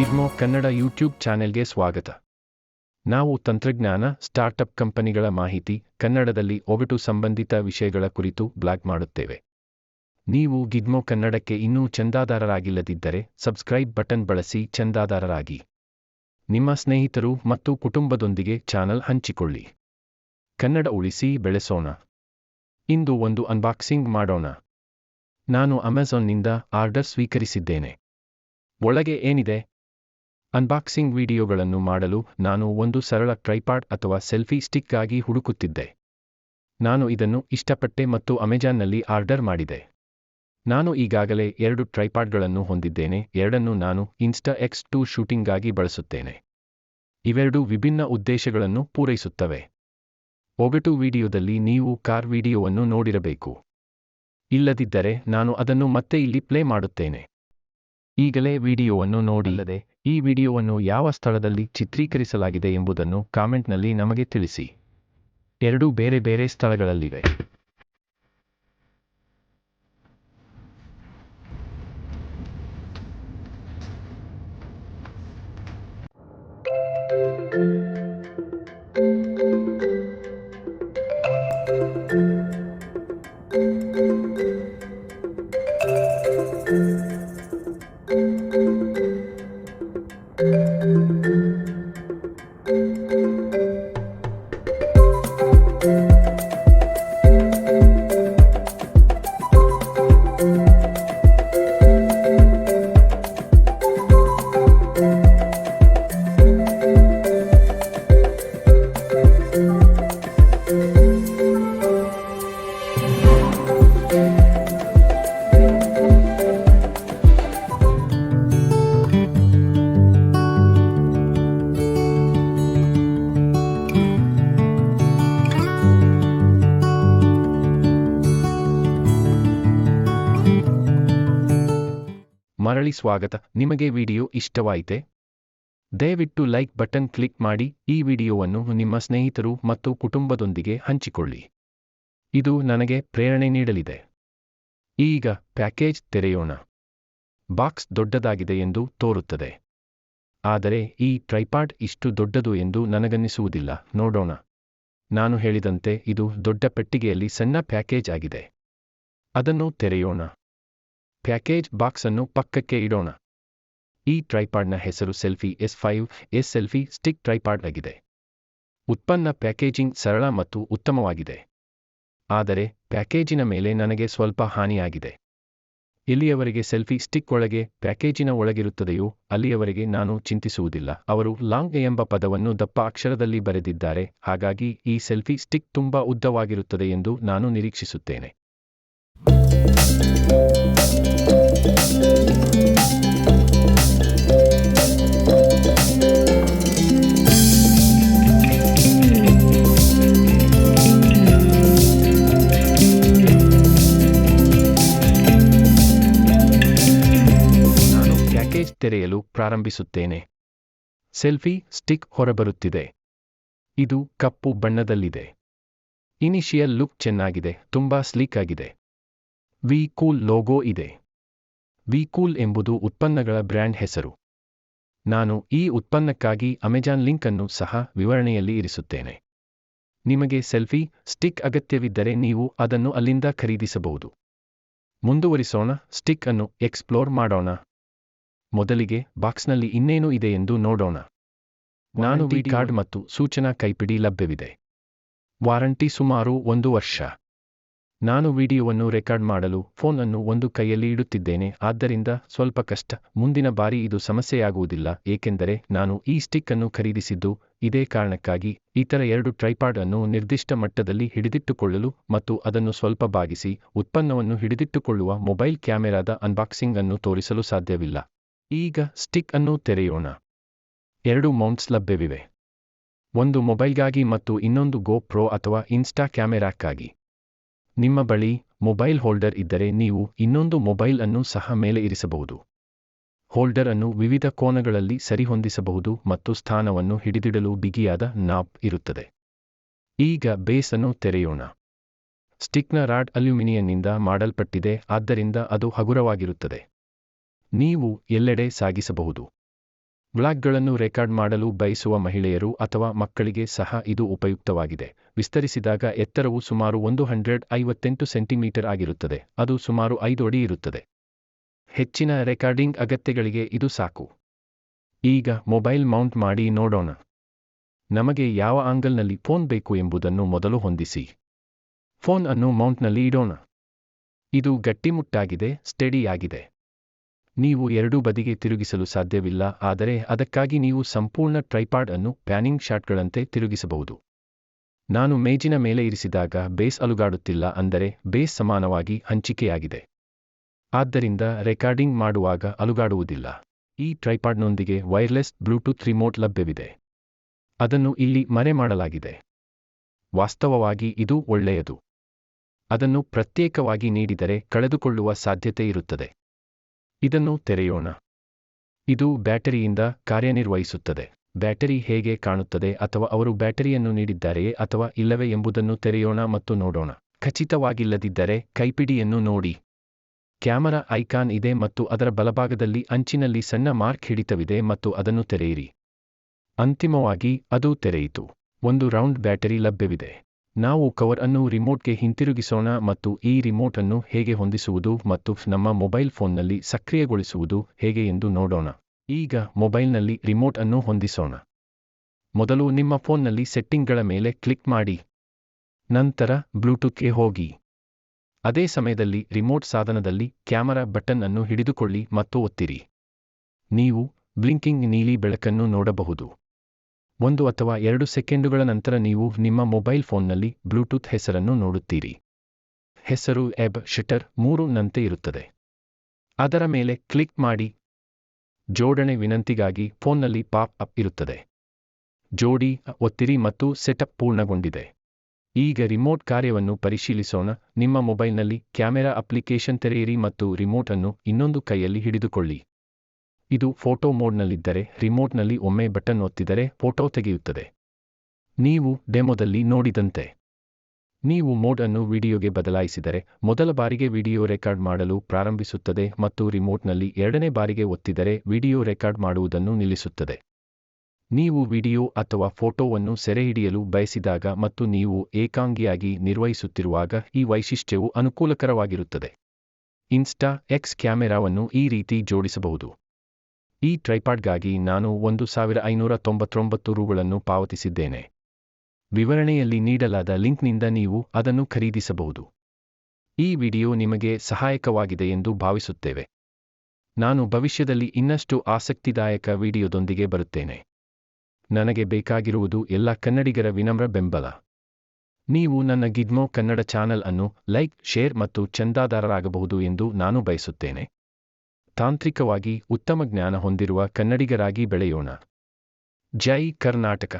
ಗಿರ್ಮೋ Kannada YouTube ಚಾನೆಲ್ಗೆ ಸ್ವಾಗತ. ನಾವು ತಂತ್ರಜ್ಞಾನ ಸ್ಟಾರ್ಟಪ್ ಕಂಪನಿಗಳ ಮಾಹಿತಿ, ಕನ್ನಡದಲ್ಲಿ ಒಗಟು ಸಂಬಂಧಿತ ವಿಷಯಗಳ ಕುರಿತು ಬ್ಲಾಗ್ ಮಾಡುತ್ತೇವೆ. ನೀವು ಗಿಗ್ಮೋ ಕನ್ನಡಕ್ಕೆ ಇನ್ನೂ ಚಂದಾದಾರರಾಗಿಲ್ಲದಿದ್ದರೆ ಸಬ್ಸ್ಕ್ರೈಬ್ ಬಟನ್ ಬಳಸಿ ಚಂದಾದಾರರಾಗಿ. ನಿಮ್ಮ ಸ್ನೇಹಿತರು ಮತ್ತು ಕುಟುಂಬದೊಂದಿಗೆ ಚಾನಲ್ ಹಂಚಿಕೊಳ್ಳಿ. ಕನ್ನಡ ಉಳಿಸಿ ಬೆಳೆಸೋಣ. ಇಂದು ಒಂದು ಅನ್ಬಾಕ್ಸಿಂಗ್ ಮಾಡೋಣ. ನಾನು ಅಮೆಝಾನ್ನಿಂದ ಆರ್ಡರ್ ಸ್ವೀಕರಿಸಿದ್ದೇನೆ. ಒಳಗೆ ಏನಿದೆ? ಅನ್ಬಾಕ್ಸಿಂಗ್ ವಿಡಿಯೋಗಳನ್ನು ಮಾಡಲು ನಾನು ಒಂದು ಸರಳ ಟ್ರೈಪಾಡ್ ಅಥವಾ ಸೆಲ್ಫಿ ಸ್ಟಿಕ್ಗಾಗಿ ಹುಡುಕುತ್ತಿದ್ದೆ. ನಾನು ಇದನ್ನು ಇಷ್ಟಪಟ್ಟೆ ಮತ್ತು ಅಮೆಜಾನ್ನಲ್ಲಿ ಆರ್ಡರ್ ಮಾಡಿದೆ. ನಾನು ಈಗಾಗಲೇ ಎರಡು ಟ್ರೈಪಾಡ್ಗಳನ್ನು ಹೊಂದಿದ್ದೇನೆ, ಎರಡನ್ನು ನಾನು ಇನ್ಸ್ಟಾ ಎಕ್ಸ್ ಟೂ ಶೂಟಿಂಗ್ಗಾಗಿ ಬಳಸುತ್ತೇನೆ. ಇವೆರಡು ವಿಭಿನ್ನ ಉದ್ದೇಶಗಳನ್ನು ಪೂರೈಸುತ್ತವೆ. ಒಗಟು ವಿಡಿಯೋದಲ್ಲಿ ನೀವು ಕಾರ್ ವಿಡಿಯೋವನ್ನು ನೋಡಿರಬೇಕು. ಇಲ್ಲದಿದ್ದರೆ ನಾನು ಅದನ್ನು ಮತ್ತೆ ಇಲ್ಲಿ ಪ್ಲೇ ಮಾಡುತ್ತೇನೆ. ಈಗಲೇ ವಿಡಿಯೋವನ್ನು ನೋಡಿಲ್ಲದೆ ಈ ವಿಡಿಯೋವನ್ನು ಯಾವ ಸ್ಥಳದಲ್ಲಿ ಚಿತ್ರೀಕರಿಸಲಾಗಿದೆ ಎಂಬುದನ್ನು ಕಾಮೆಂಟ್ನಲ್ಲಿ ನಮಗೆ ತಿಳಿಸಿ. ಎರಡೂ ಬೇರೆ ಬೇರೆ ಸ್ಥಳಗಳಲ್ಲಿವೆ. ಮರಳಿ ಸ್ವಾಗತ. ನಿಮಗೆ ವಿಡಿಯೋ ಇಷ್ಟವಾಯಿತೆ? ದಯವಿಟ್ಟು ಲೈಕ್ ಬಟನ್ ಕ್ಲಿಕ್ ಮಾಡಿ, ಈ ವಿಡಿಯೋವನ್ನು ನಿಮ್ಮ ಸ್ನೇಹಿತರು ಮತ್ತು ಕುಟುಂಬದೊಂದಿಗೆ ಹಂಚಿಕೊಳ್ಳಿ. ಇದು ನನಗೆ ಪ್ರೇರಣೆ ನೀಡಲಿದೆ. ಈಗ ಪ್ಯಾಕೇಜ್ ತೆರೆಯೋಣ. ಬಾಕ್ಸ್ ದೊಡ್ಡದಾಗಿದೆ ಎಂದು ತೋರುತ್ತದೆ. ಆದರೆ ಈ ಟ್ರೈಪಾಡ್ ಇಷ್ಟು ದೊಡ್ಡದು ಎಂದು ನನಗನ್ನಿಸುವುದಿಲ್ಲ. ನೋಡೋಣ. ನಾನು ಹೇಳಿದಂತೆ ಇದು ದೊಡ್ಡ ಪೆಟ್ಟಿಗೆಯಲ್ಲಿ ಸಣ್ಣ ಪ್ಯಾಕೇಜ್ ಆಗಿದೆ. ಅದನ್ನು ತೆರೆಯೋಣ. ಪ್ಯಾಕೇಜ್ ಬಾಕ್ಸ್ ಅನ್ನು ಪಕ್ಕಕ್ಕೆ ಇಡೋಣ. ಈ ಟ್ರೈಪಾಡ್ನ ಹೆಸರು selfie, S five, S selfie, stick tripod ಆಗಿದೆ. ಉತ್ಪನ್ನ ಪ್ಯಾಕೇಜಿಂಗ್ ಸರಳ ಮತ್ತು ಉತ್ತಮವಾಗಿದೆ. ಆದರೆ, ಪ್ಯಾಕೇಜಿನ ಮೇಲೆ ನನಗೆ ಸ್ವಲ್ಪ ಹಾನಿಯಾಗಿದೆ. ಇಲ್ಲಿಯವರೆಗೆ ಸೆಲ್ಫಿ ಸ್ಟಿಕ್ ಒಳಗೆ ಪ್ಯಾಕೇಜಿನ ಒಳಗಿರುತ್ತದೆಯೋ, ಅಲ್ಲಿಯವರೆಗೆ ನಾನು ಚಿಂತಿಸುವುದಿಲ್ಲ. ಅವರು ಲಾಂಗ್ ಎಂಬ ಪದವನ್ನು ದಪ್ಪ ಅಕ್ಷರದಲ್ಲಿ ಬರೆದಿದ್ದಾರೆ. ಹಾಗಾಗಿ ಈ ಸೆಲ್ಫಿ ಸ್ಟಿಕ್ ತುಂಬಾ ಉದ್ದವಾಗಿರುತ್ತದೆ ಎಂದು ನಾನು ನಿರೀಕ್ಷಿಸುತ್ತೇನೆ. ತೆರೆಯಲು ಪ್ರಾರಂಭಿಸುತ್ತೇನೆ. ಸೆಲ್ಫಿ ಸ್ಟಿಕ್ ಹೊರಬರುತ್ತಿದೆ. ಇದು ಕಪ್ಪು ಬಣ್ಣದಲ್ಲಿದೆ. ಇನಿಷಿಯಲ್ ಲುಕ್ ಚೆನ್ನಾಗಿದೆ ತುಂಬಾ ಸ್ಲೀಕ್ ಆಗಿದೆ. ವಿ ಕೂಲ್ ಲೋಗೋ ಇದೆ. ವಿ ಕೂಲ್ ಎಂಬುದು ಉತ್ಪನ್ನಗಳ ಬ್ರ್ಯಾಂಡ್ ಹೆಸರು. ನಾನು ಈ ಉತ್ಪನ್ನಕ್ಕಾಗಿ ಅಮೆಜಾನ್ ಲಿಂಕ್ ಅನ್ನು ಸಹ ವಿವರಣೆಯಲ್ಲಿ ಇರಿಸುತ್ತೇನೆ. ನಿಮಗೆ ಸೆಲ್ಫಿ, ಸ್ಟಿಕ್ ಅಗತ್ಯವಿದ್ದರೆ ನೀವು ಅದನ್ನು ಅಲ್ಲಿಂದ ಖರೀದಿಸಬಹುದು. ಮುಂದುವರಿಸೋಣ, ಸ್ಟಿಕ್ ಅನ್ನು ಎಕ್ಸ್ಪ್ಲೋರ್ ಮಾಡೋಣ. ಮೊದಲಿಗೆ ಬಾಕ್ಸ್ನಲ್ಲಿ ಇನ್ನೇನು ಇದೆ ಎಂದು ನೋಡೋಣ. ನಾನು ವಿ ಕಾರ್ಡ್ ಮತ್ತು ಸೂಚನಾ ಕೈಪಿಡಿ ಲಭ್ಯವಿದೆ. ವಾರಂಟಿ ಸುಮಾರು ಒಂದು ವರ್ಷ. ನಾನು ವಿಡಿಯೋವನ್ನು ರೆಕಾರ್ಡ್ ಮಾಡಲು ಫೋನ್ ಅನ್ನು ಒಂದು ಕೈಯಲ್ಲಿ ಇಡುತ್ತಿದ್ದೇನೆ, ಆದ್ದರಿಂದ ಸ್ವಲ್ಪ ಕಷ್ಟ. ಮುಂದಿನ ಬಾರಿ ಇದು ಸಮಸ್ಯೆಯಾಗುವುದಿಲ್ಲ, ಏಕೆಂದರೆ ನಾನು ಈ ಸ್ಟಿಕ್ ಅನ್ನು ಖರೀದಿಸಿದ್ದು, ಇದೇ ಕಾರಣಕ್ಕಾಗಿ ಇತರ ಎರಡು ಟ್ರೈಪಾಡ್ ಅನ್ನು ನಿರ್ದಿಷ್ಟ ಮಟ್ಟದಲ್ಲಿ ಹಿಡಿದಿಟ್ಟುಕೊಳ್ಳಲು ಮತ್ತು ಅದನ್ನು ಸ್ವಲ್ಪ ಬಾಗಿಸಿ ಉತ್ಪನ್ನವನ್ನು ಹಿಡಿದಿಟ್ಟುಕೊಳ್ಳುವ ಮೊಬೈಲ್ ಕ್ಯಾಮೆರಾದ ಅನ್ಬಾಕ್ಸಿಂಗ್ ಅನ್ನು ತೋರಿಸಲು ಸಾಧ್ಯವಿಲ್ಲ. ಈಗ ಸ್ಟಿಕ್ ಅನ್ನು ತೆರೆಯೋಣ. ಎರಡು ಮೌಂಟ್ಸ್ ಲಭ್ಯವಿವೆ. ಒಂದು ಮೊಬೈಲ್ಗಾಗಿ ಮತ್ತು ಇನ್ನೊಂದು ಗೋ ಪ್ರೋ ಅಥವಾ ಇನ್ಸ್ಟಾ ಕ್ಯಾಮೆರಾಕ್ಕಾಗಿ. ನಿಮ್ಮ ಬಳಿ ಮೊಬೈಲ್ ಹೋಲ್ಡರ್ ಇದ್ದರೆ ನೀವು ಇನ್ನೊಂದು ಮೊಬೈಲ್ ಅನ್ನು ಸಹ ಮೇಲೆ ಇರಿಸಬಹುದು. ಹೋಲ್ಡರ್ ಅನ್ನು ವಿವಿಧ ಕೋನಗಳಲ್ಲಿ ಸರಿಹೊಂದಿಸಬಹುದು ಮತ್ತು ಸ್ಥಾನವನ್ನು ಹಿಡಿದಿಡಲು ಬಿಗಿಯಾದ ನಾಪ್ ಇರುತ್ತದೆ. ಈಗ ಬೇಸ್ ಅನ್ನು ತೆರೆಯೋಣ. ಸ್ಟಿಕ್ನ ರಾಡ್ ಅಲ್ಯೂಮಿನಿಯಂನಿಂದ ಮಾಡಲ್ಪಟ್ಟಿದೆ, ಆದ್ದರಿಂದ ಅದು ಹಗುರವಾಗಿರುತ್ತದೆ. ನೀವು ಎಲ್ಲೆಡೆ ಸಾಗಿಸಬಹುದು. ವ್ಲಾಗ್ಗಳನ್ನು ರೆಕಾರ್ಡ್ ಮಾಡಲು ಬಯಸುವ ಮಹಿಳೆಯರು ಅಥವಾ ಮಕ್ಕಳಿಗೆ ಸಹ ಇದು ಉಪಯುಕ್ತವಾಗಿದೆ. ವಿಸ್ತರಿಸಿದಾಗ ಎತ್ತರವು ಸುಮಾರು ಒಂದು ಹಂಡ್ರೆಡ್ ಐವತ್ತೆಂಟು ಸೆಂಟಿಮೀಟರ್ ಆಗಿರುತ್ತದೆ. ಅದು ಸುಮಾರು ಐದು ಅಡಿ ಇರುತ್ತದೆ. ಹೆಚ್ಚಿನ ರೆಕಾರ್ಡಿಂಗ್ ಅಗತ್ಯಗಳಿಗೆ ಇದು ಸಾಕು. ಈಗ ಮೊಬೈಲ್ ಮೌಂಟ್ ಮಾಡಿ ನೋಡೋಣ. ನಮಗೆ ಯಾವ ಆಂಗಲ್ನಲ್ಲಿ ಫೋನ್ ಬೇಕು ಎಂಬುದನ್ನು ಮೊದಲು ಹೊಂದಿಸಿ. ಫೋನ್ ಅನ್ನು ಮೌಂಟ್ನಲ್ಲಿ ಇಡೋಣ. ಇದು ಗಟ್ಟಿಮುಟ್ಟಾಗಿದೆ, ಸ್ಟೆಡಿಯಾಗಿದೆ. ನೀವು ಎರಡೂ ಬದಿಗೆ ತಿರುಗಿಸಲು ಸಾಧ್ಯವಿಲ್ಲ, ಆದರೆ ಅದಕ್ಕಾಗಿ ನೀವು ಸಂಪೂರ್ಣ ಟ್ರೈಪಾಡ್ ಅನ್ನು ಪ್ಯಾನಿಂಗ್ ಶಾಟ್ಗಳಂತೆ ತಿರುಗಿಸಬಹುದು. ನಾನು ಮೇಜಿನ ಮೇಲೆ ಇರಿಸಿದಾಗ ಬೇಸ್ ಅಲುಗಾಡುತ್ತಿಲ್ಲ ಅಂದರೆ ಬೇಸ್ ಸಮಾನವಾಗಿ ಹಂಚಿಕೆಯಾಗಿದೆ. ಆದ್ದರಿಂದ ರೆಕಾರ್ಡಿಂಗ್ ಮಾಡುವಾಗ ಅಲುಗಾಡುವುದಿಲ್ಲ. ಈ ಟ್ರೈಪಾಡ್ನೊಂದಿಗೆ ವೈರ್ಲೆಸ್ ಬ್ಲೂಟೂತ್ ರಿಮೋಟ್ ಲಭ್ಯವಿದೆ. ಅದನ್ನು ಇಲ್ಲಿ ಮರೆಮಾಡಲಾಗಿದೆ ವಾಸ್ತವವಾಗಿ ಇದು ಒಳ್ಳೆಯದು. ಅದನ್ನು ಪ್ರತ್ಯೇಕವಾಗಿ ನೀಡಿದರೆ ಕಳೆದುಕೊಳ್ಳುವ ಸಾಧ್ಯತೆ ಇರುತ್ತದೆ. ಇದನ್ನು ತೆರೆಯೋಣ. ಇದು ಬ್ಯಾಟರಿಯಿಂದ ಕಾರ್ಯನಿರ್ವಹಿಸುತ್ತದೆ. ಬ್ಯಾಟರಿ ಹೇಗೆ ಕಾಣುತ್ತದೆ ಅಥವಾ ಅವರು ಬ್ಯಾಟರಿಯನ್ನು ನೀಡಿದ್ದಾರೆಯೇ ಅಥವಾ ಇಲ್ಲವೇ ಎಂಬುದನ್ನು ತೆರೆಯೋಣ ಮತ್ತು ನೋಡೋಣ. ಖಚಿತವಾಗಿಲ್ಲದಿದ್ದರೆ ಕೈಪಿಡಿಯನ್ನು ನೋಡಿ. ಕ್ಯಾಮರಾ ಐಕಾನ್ ಇದೆ ಮತ್ತು ಅದರ ಬಲಭಾಗದಲ್ಲಿ ಅಂಚಿನಲ್ಲಿ ಸಣ್ಣ ಮಾರ್ಕ್ ಹಿಡಿತವಿದೆ ಮತ್ತು ಅದನ್ನು ತೆರೆಯಿರಿ. ಅಂತಿಮವಾಗಿ ಅದು ತೆರೆಯಿತು. ಒಂದು ರೌಂಡ್ ಬ್ಯಾಟರಿ ಲಭ್ಯವಿದೆ. ನಾವು ಕವರ್ ಅನ್ನು ರಿಮೋಟ್ಗೆ ಹಿಂತಿರುಗಿಸೋಣ ಮತ್ತು ಈ ರಿಮೋಟ್ ಅನ್ನು ಹೇಗೆ ಹೊಂದಿಸುವುದು ಮತ್ತು ನಮ್ಮ ಮೊಬೈಲ್ ಫೋನ್ನಲ್ಲಿ ಸಕ್ರಿಯಗೊಳಿಸುವುದು ಹೇಗೆ ಎಂದು ನೋಡೋಣ. ಈಗ ಮೊಬೈಲ್ನಲ್ಲಿ ರಿಮೋಟ್ ಅನ್ನು ಹೊಂದಿಸೋಣ. ಮೊದಲು ನಿಮ್ಮ ಫೋನ್ನಲ್ಲಿ ಸೆಟ್ಟಿಂಗ್ಗಳ ಮೇಲೆ ಕ್ಲಿಕ್ ಮಾಡಿ. ನಂತರ ಬ್ಲೂಟೂತ್ಗೆ ಹೋಗಿ. ಅದೇ ಸಮಯದಲ್ಲಿ ರಿಮೋಟ್ ಸಾಧನದಲ್ಲಿ ಕ್ಯಾಮರಾ ಬಟನ್ ಅನ್ನು ಹಿಡಿದುಕೊಳ್ಳಿ ಮತ್ತು ಒತ್ತಿರಿ. ನೀವು ಬ್ಲಿಂಕಿಂಗ್ ನೀಲಿ ಬೆಳಕನ್ನು ನೋಡಬಹುದು. ಒಂದು ಅಥವಾ ಎರಡು ಸೆಕೆಂಡುಗಳ ನಂತರ ನೀವು ನಿಮ್ಮ ಮೊಬೈಲ್ ಫೋನ್ನಲ್ಲಿ ಬ್ಲೂಟೂತ್ ಹೆಸರನ್ನು ನೋಡುತ್ತೀರಿ. ಹೆಸರು ಎಬ್ ಶಟರ್ ಮೂರು ನಂತೆ ಇರುತ್ತದೆ. ಅದರ ಮೇಲೆ ಕ್ಲಿಕ್ ಮಾಡಿ. ಜೋಡಣೆ ವಿನಂತಿಗಾಗಿ ಫೋನ್ನಲ್ಲಿ ಪಾಪ್ ಅಪ್ ಇರುತ್ತದೆ. ಜೋಡಿ, ಒತ್ತಿರಿ ಮತ್ತು ಸೆಟಪ್ ಪೂರ್ಣಗೊಂಡಿದೆ. ಈಗ ರಿಮೋಟ್ ಕಾರ್ಯವನ್ನು ಪರಿಶೀಲಿಸೋಣ. ನಿಮ್ಮ ಮೊಬೈಲ್ನಲ್ಲಿ ಕ್ಯಾಮೆರಾ ಅಪ್ಲಿಕೇಶನ್ ತೆರೆಯಿರಿ ಮತ್ತು ರಿಮೋಟ್ ಅನ್ನು ಇನ್ನೊಂದು ಕೈಯಲ್ಲಿ ಹಿಡಿದುಕೊಳ್ಳಿ. ಇದು ಫೋಟೋ ಮೋಡ್ನಲ್ಲಿದ್ದರೆ, ರಿಮೋಟ್ನಲ್ಲಿ ಒಮ್ಮೆ ಬಟನ್ ಒತ್ತಿದರೆ ಫೋಟೋ ತೆಗೆಯುತ್ತದೆ. ನೀವು ಡೆಮೊದಲ್ಲಿ ನೋಡಿದಂತೆ. ನೀವು ಮೋಡ್ ಅನ್ನು ವಿಡಿಯೋಗೆ ಬದಲಾಯಿಸಿದರೆ, ಮೊದಲ ಬಾರಿಗೆ ವಿಡಿಯೋ ರೆಕಾರ್ಡ್ ಮಾಡಲು ಪ್ರಾರಂಭಿಸುತ್ತದೆ ಮತ್ತು ರಿಮೋಟ್ನಲ್ಲಿ ಎರಡನೇ ಬಾರಿಗೆ ಒತ್ತಿದರೆ ವಿಡಿಯೋ ರೆಕಾರ್ಡ್ ಮಾಡುವುದನ್ನು ನಿಲ್ಲಿಸುತ್ತದೆ. ನೀವು ವಿಡಿಯೋ ಅಥವಾ ಫೋಟೋವನ್ನು ಸೆರೆಹಿಡಿಯಲು ಬಯಸಿದಾಗ ಮತ್ತು ನೀವು ಏಕಾಂಗಿಯಾಗಿ ನಿರ್ವಹಿಸುತ್ತಿರುವಾಗ ಈ ವೈಶಿಷ್ಟ್ಯವು ಅನುಕೂಲಕರವಾಗಿರುತ್ತದೆ. ಇನ್ಸ್ಟಾ ಎಕ್ಸ್ ಕ್ಯಾಮೆರಾವನ್ನು ಈ ರೀತಿ ಜೋಡಿಸಬಹುದು. ಈ ಟ್ರೈಪಾಡ್ಗಾಗಿ ನಾನು ಒಂದು ಸಾವಿರ ಐನೂರ ತೊಂಬತ್ತೊಂಬತ್ತು ರೂಗಳನ್ನು ಪಾವತಿಸಿದ್ದೇನೆ. ವಿವರಣೆಯಲ್ಲಿ ನೀಡಲಾದ ಲಿಂಕ್ನಿಂದ ನೀವು ಅದನ್ನು ಖರೀದಿಸಬಹುದು. ಈ ವಿಡಿಯೋ ನಿಮಗೆ ಸಹಾಯಕವಾಗಿದೆ ಎಂದು ಭಾವಿಸುತ್ತೇವೆ. ನಾನು ಭವಿಷ್ಯದಲ್ಲಿ ಇನ್ನಷ್ಟು ಆಸಕ್ತಿದಾಯಕ ವಿಡಿಯೋದೊಂದಿಗೆ ಬರುತ್ತೇನೆ. ನನಗೆ ಬೇಕಾಗಿರುವುದು ಎಲ್ಲ ಕನ್ನಡಿಗರ ವಿನಮ್ರ ಬೆಂಬಲ. ನೀವು ನನ್ನ ಗಿಡ್ಮೋ ಕನ್ನಡ ಚಾನಲ್ ಅನ್ನು ಲೈಕ್, ಶೇರ್ ಮತ್ತು ಚಂದಾದಾರರಾಗಬಹುದು ಎಂದು ನಾನು ಬಯಸುತ್ತೇನೆ. ತಾಂತ್ರಿಕವಾಗಿ ಉತ್ತಮ ಜ್ಞಾನ ಹೊಂದಿರುವ ಕನ್ನಡಿಗರಾಗಿ ಬೆಳೆಯೋಣ. ಜೈ ಕರ್ನಾಟಕ.